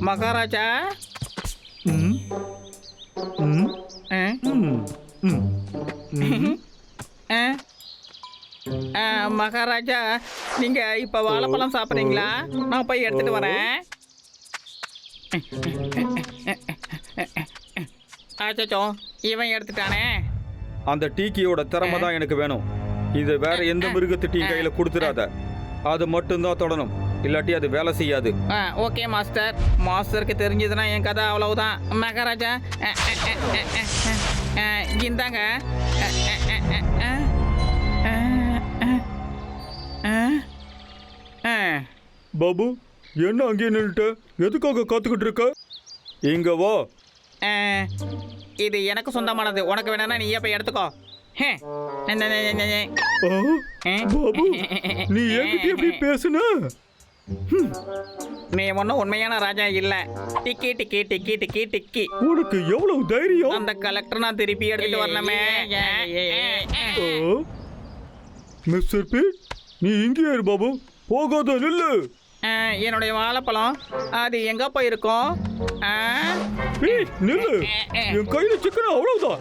மகாராஜா மகாராஜா நீங்க இப்ப வாழைப்பழம் சாப்பிடுறீங்களா நான் போய் எடுத்துட்டு வரேன் ஆச்சோ இவன் எடுத்துட்டானே அந்த டீக்கியோட திறமை தான் எனக்கு வேணும் இது வேற எந்த மிருகத்திட்டையும் கையில கொடுத்துடாத அது மட்டும்தான் தொடணும் இல்லாட்டி அது வேலை செய்யாது ஓகே மாஸ்டர் மாஸ்டருக்கு தெரிஞ்சதுன்னா என் கதை அவ்வளவுதான் மகாராஜா இந்தாங்க பாபு என்ன அங்கேயே நின்றுட்ட எதுக்காக காத்துக்கிட்டு இருக்க இங்க வா இது எனக்கு சொந்தமானது உனக்கு வேணும்னா நீ போய் எடுத்துக்கோ பாபு நீ என்கிட்ட எப்படி பேசுன? நீ ஒன்றும் உண்மையான ராஜா இல்ல. டிக்கி டிக்கி டிக்கி டிக்கி டிக்கி. உனக்கு எவ்வளவு தைரியம்? அந்த கலெக்டர் நான் திருப்பி எடுத்துட்டு வரணுமே? மிஸ்டர் பி நீ இங்கே இரு பாபு. போகாத நில்லு. என்னுடைய வாழைப்பழம் அது எங்க போயிருக்கும் நில்லு என் கையில சிக்கன் அவ்வளவுதான்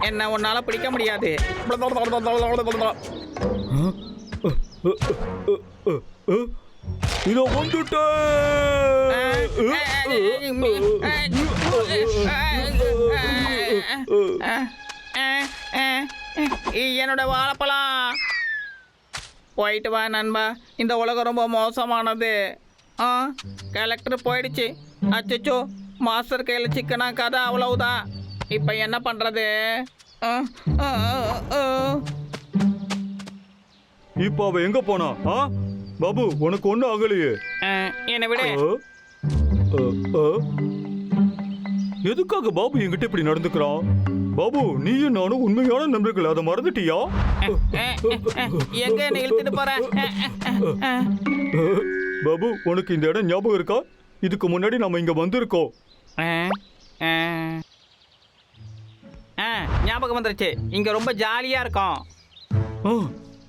என்ன உன்னால பிடிக்க முடியாது Huh? இதோ வந்துட்டேன் என்னோட வாழைப்பழம். போயிட்டு வா நண்பா. இந்த உலகம் ரொம்ப மோசமானது. ஆ கலெக்டர் போயிடுச்சு. அச்சச்சோ மாஸ்டர் கையில் சிக்கனா கதை அவ்வளவுதான். இப்போ என்ன பண்ணுறது இப்ப அவ எங்க போனா? ஆ? பாபு உனக்கு ஒண்ணு ஆகலையே. என்னை விட. எதுக்காக பாபு என்கிட்ட இப்படி நடந்துக்கிறான் பாபு நீயும் நானும் உண்மையான நண்பர்கள் அதை மறந்துட்டியா? எங்க என்னை இழுத்துட்டு போற? பாபு உனக்கு இந்த இடம் ஞாபகம் இருக்கா? இதுக்கு முன்னாடி நம்ம இங்க வந்திருக்கோம். ஞாபகம் வந்துருச்சு. இங்க ரொம்ப ஜாலியா இருக்கும்.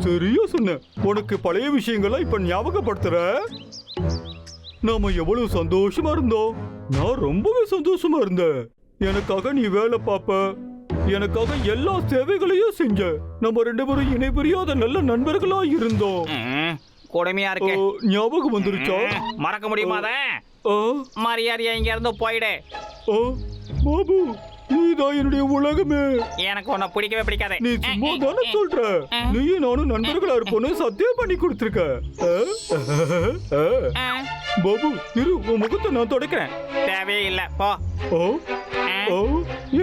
சரியா சொன்ன. உனக்கு பழைய விஷயங்கள்லாம் இப்ப ஞாபகப்படுத்துற? நாம எவ்வளவு சந்தோஷமா இருந்தோம். நான் ரொம்பவே சந்தோஷமா இருந்தேன். எனக்காக நீ வேலை பார்ப்ப எனக்காக எல்லா சேவைகளையும் செஞ்ச. நம்ம ரெண்டு பேரும் இணை பிரியாத நல்ல நண்பர்களா இருந்தோம். கொடுமையா இருக்கு. ஞாபகம் வந்துருச்சா? மறக்க முடியுமா அதை? ஆ, மரியாதையா இங்க இருந்து போயிடு பாபு. நீதான் என்னுடைய உலகமே. எனக்கு உன்னை பிடிக்கவே பிடிக்காது. நீ சும்மா தானே சொல்ற? நீயும் நானும் நண்பர்களா இருப்போம்னு சத்தியம் பண்ணி கொடுத்துருக்க. பாபு இரு உன் முகத்தை நான் தொடக்கிறேன். தேவையே இல்ல போ. ஓ? ஓ?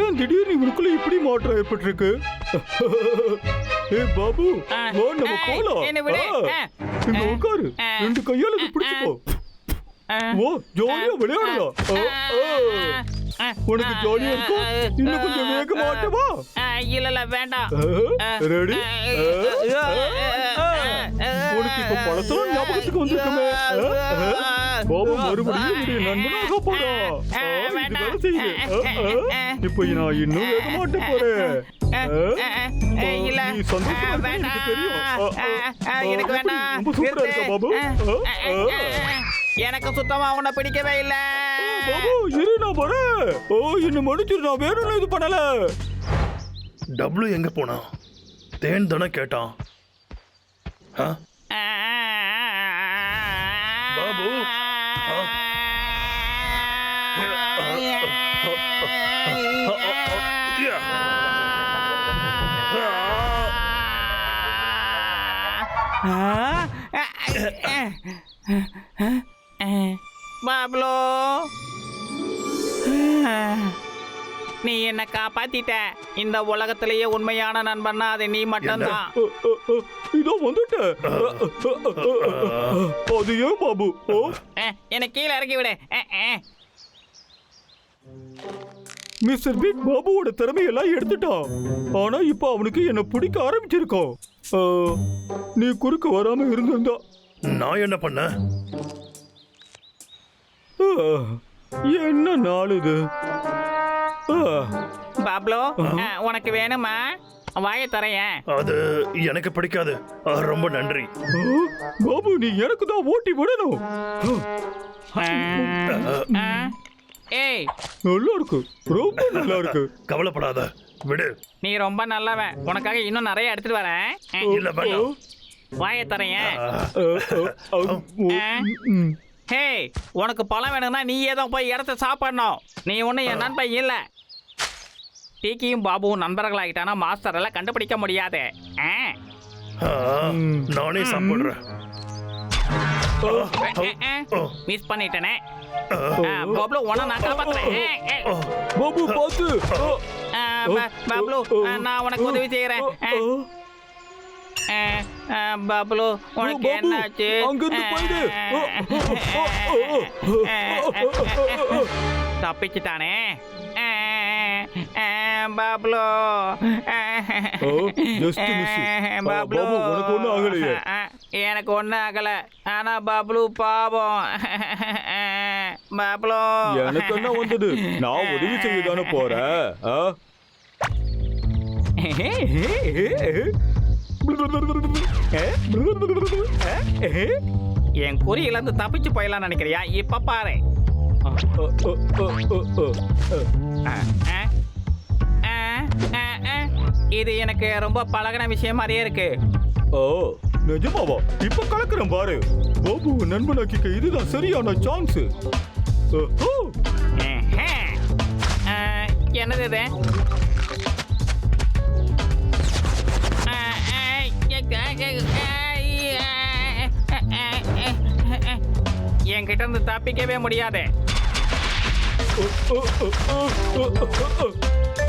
ஏன் திடீர்னு இவனுக்குள்ள இப்படி மாற்றம் ஏற்பட்டிருக்கு? ஏய் பாபு வா நம்ம போலாம். இங்க உட்காரு. ரெண்டு கையால பிடிச்சுக்கோ. ஓ ஜாலியா விளையாடலாம். உனக்கு ஜாலியா இருக்கும் இன்னும் கொஞ்சம் வேகமா ஓட்டமா இல்ல வேண்டாம் ரெடி உனக்கு இப்ப பழத்தோட ஞாபகத்துக்கு வந்திருக்குமே கோபம் மறுபடியும் நண்பனாக போறோம் இப்போ நான் இன்னும் வேகமா ஓட்ட போறேன் இல்ல வேண்டாம் எனக்கு வேண்டாம் எனக்கு சுத்தமா உன்னை பிடிக்கவே இல்ல. இரு நான் வரேன். ஓ இன்னும் மன்னிச்சிரு நான் வேணும்னு இது பண்ணல. டபுள்யூ எங்க போனா? தேன் தானே கேட்டான். ஆ? பாபு. ஆ. பாப்லோ. நீ என்ன காப்பாத்திட்ட. இந்த உலகத்திலேயே உண்மையான நண்பன்னா அது நீ மட்டும்தான். இதோ ஆ. அது ஏன் பாபு? என்னை கீழே இறக்கி விடு. மிஸ்டர் பிக் பாபுவோட திறமையெல்லாம் எடுத்துட்டான். ஆனா இப்ப அவனுக்கு என்ன பிடிக்க ஆரம்பிச்சிருக்கான். ஆ, நீ குறுக்க வராம இருந்திருந்தா. நான் என்ன பண்ண என்ன நாள் இது பாப்லோ உனக்கு வேணுமா? வாயை தரையன் அது எனக்கு பிடிக்காது. ஆ, ரொம்ப நன்றி. பாபு நீ எனக்கு தான் ஓட்டி விடணும். ஆ, ஏய். நல்லா இருக்கு. ரொம்ப நல்லா இருக்கு. கவலைப்படாத. விடு. நீ ரொம்ப நல்லவன். உனக்காக இன்னும் நிறைய எடுத்துட்டு வரேன். இல்ல வாயை தரையன் ஹே உனக்கு பழம் வேணும்னா நீ ஏதோ போய் இடத்த சாப்பிடணும். நீ ஒன்றும் என் நண்பன் இல்லை. டீக்கியும் பாபுவும் நண்பர்களாகிட்டானா மாஸ்டர் எல்லாம் கண்டுபிடிக்க முடியாது. ஆ. நானே சாப்பிடுறேன். மிஸ் பண்ணிட்டேனே. பாபுலு உன நான் காப்பாத்துறேன். பாபு பாபுலு நான் உனக்கு உதவி செய்கிறேன் ஆ, பாபுலு உனக்கு என்னாச்சு அங்கிருந்து போயிடு. தப்பிச்சுட்டானே பாபுலு ஓ, just miss. ஆ, பாபு, உனக்கு ஆகலையே. ஆ, எனக்கு ஒன்றும் ஆகலை ஆனா பாபுலு பாவம் பாபுலு எனக்கு என்ன வந்தது நான் உதவி செய்ய தானே போறேன் என் குறியிலேருந்து தப்பிச்சு போயிடலாம் நினைக்கிறியா? இப்ப பாரு. இது எனக்கு ரொம்ப பழகின விஷயம் மாதிரியே இருக்கு. ஓ நிஜமாவா? இப்ப கலக்குறேன் பாரு. பாபு நண்பனாக்கிக்க இதுதான் சரியான சான்ஸ் என்னது இது? என்கிட்ட இருந்து தப்பிக்கவே முடியாது.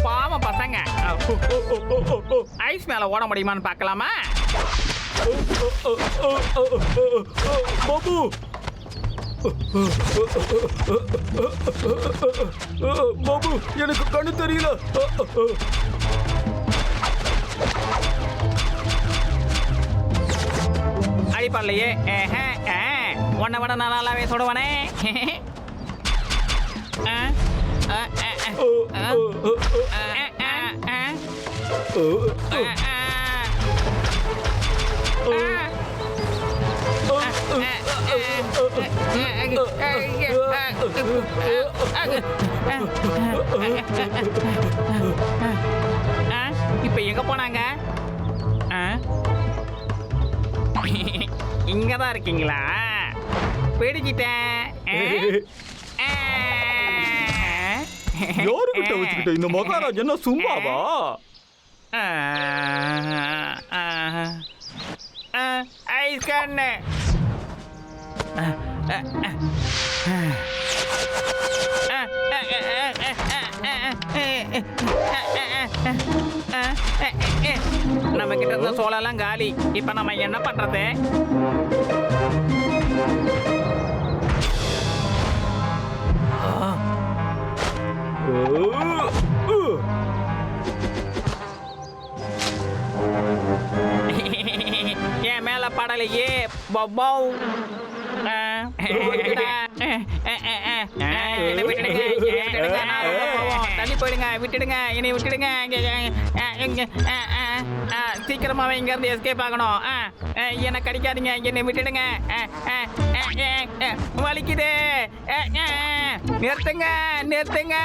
பாவம் பசங்க. ஐஸ் மேல ஓட முடியுமான்னு பார்க்கலாமா? பாபு. பாபு எனக்கு கண்ணு தெரியல. அடிப்படலையே உன்னை விட நான் நல்லாவே சுடுவனே இப்ப எங்க போனாங்க இங்க தான் இருக்கீங்களா பிடிச்சிட்டேன் யாருக்கிட்ட வச்சுக்கிட்ட இந்த மகாராஜ் என்ன சும்மாவா ஐஸ் கண்ணு நம்ம கிட்ட இருந்த சோளம் காலி. இப்ப நம்ம என்ன பண்றது? என் மேல படலையே பப்போ தள்ளி போயிடுங்க விட்டுடுங்க என்னை விட்டுடுங்க அ, சீக்கிரமாவே இங்க இருந்து எஸ்கேப் ஆகணும் என்னை கடிக்காதீங்க என்னை விட்டுடுங்க வலிக்குது நிறுத்துங்க நிறுத்துங்க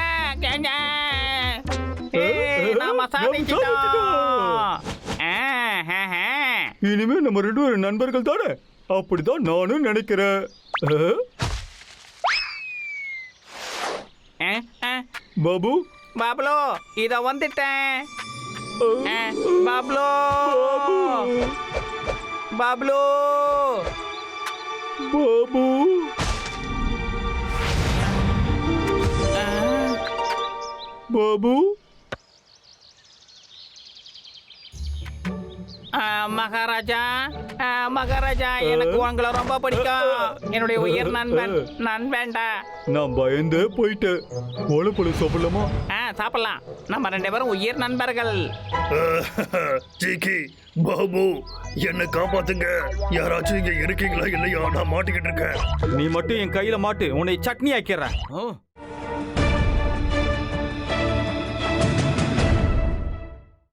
நாம சாதிச்சிட்டோம். இனிமே நம்ம ரெண்டு பேரும் நண்பர்கள் தானே அப்படிதான் நானும் நினைக்கிறேன். பாபு பாப்லோ இத வந்துட்டேன் ஆ, ஆ, பாப்லோ பாப்லோ பாபு ஆ, பாபு ஆ, மகாராஜா எனக்கு உங்களை ரொம்ப பிடிக்கும். என்னுடைய உயிர் நண்பன். நண்பன்டா நான் பயந்தே போயிட்டேன். வாழைப்பழம் சாப்பிடலாமா? ஆ சாப்பிடலாம். நம்ம ரெண்டு பேரும் உயிர் நண்பர்கள். ஜிகி பாபு என்ன காப்பாத்துங்க. யாராச்சும் இங்க இருக்கீங்களா இல்லையா? நான் மாட்டிக்கிட்டு இருக்கேன். நீ மட்டும் என் கையில மாட்டு. உன்னை சட்னி ஆக்கிறேன்